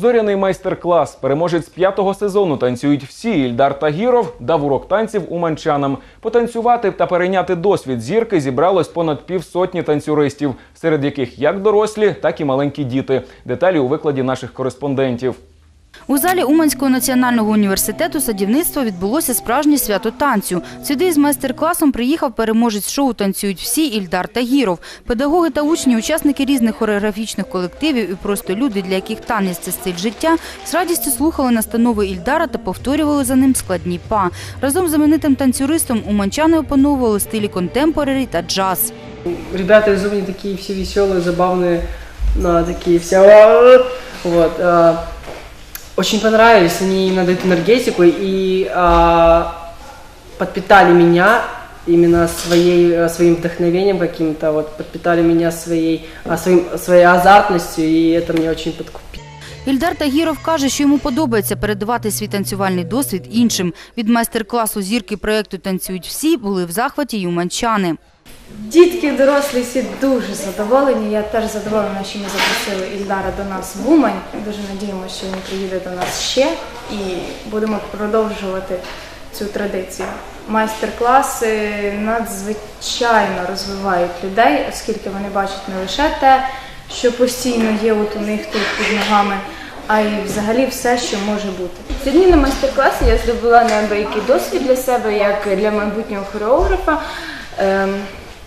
Зоряний майстер-клас. Переможець п'ятого сезону танцюють всі. Ільдар Тагіров дав урок танців уманчанам. Потанцювати та перейняти досвід зірки зібралось понад півсотні танцюристів, серед яких як дорослі, так і маленькі діти. Деталі у викладі наших кореспондентів. У залі Уманського національного університету садівництва відбулося справжнє свято танцю. Сюди з майстер-класом приїхав переможець шоу «Танцюють всі» Ільдар Тагіров. Педагоги та учні, учасники різних хореографічних колективів і просто люди, для яких танець – це стиль життя, з радістю слухали настанови Ільдара та повторювали за ним складні па. Разом з знаменитим танцюристом уманчани опановували стилі контемпорарі та джаз. Ребята из Умни такие все веселые, забавные, ну, такие. Вот а, Очень понравились, они надают энергетику и а, подпитали меня именно своей, э, своим вдохновением каким-то, вот, подпитали меня своей, а, своим, своей азартностью, и это мне очень подкупило. Ільдар Тагіров каже, що йому подобається передавати свій танцювальний досвід іншим. Від майстер-класу зірки проєкту «Танцюють всі» були в захваті й уманчани. Дітки, дорослі всі дуже задоволені. Я теж задоволена, що ми запросили Ільдара до нас в Умань. Дуже надіємося, що він приїде до нас ще і будемо продовжувати цю традицію. Майстер-класи надзвичайно розвивають людей, оскільки вони бачать не лише те, що постійно є от у них тут під ногами, а й взагалі все, що може бути. Сьогодні на майстер-класі я здобула неабиякий досвід для себе, як для майбутнього хореографа.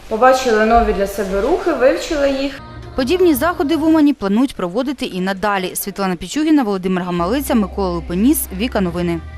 Побачила нові для себе рухи, вивчили їх. Подібні заходи в Умані планують проводити і надалі. Світлана Пічугіна, Володимир Гамалиця, Микола Липоніс, Віка Новини.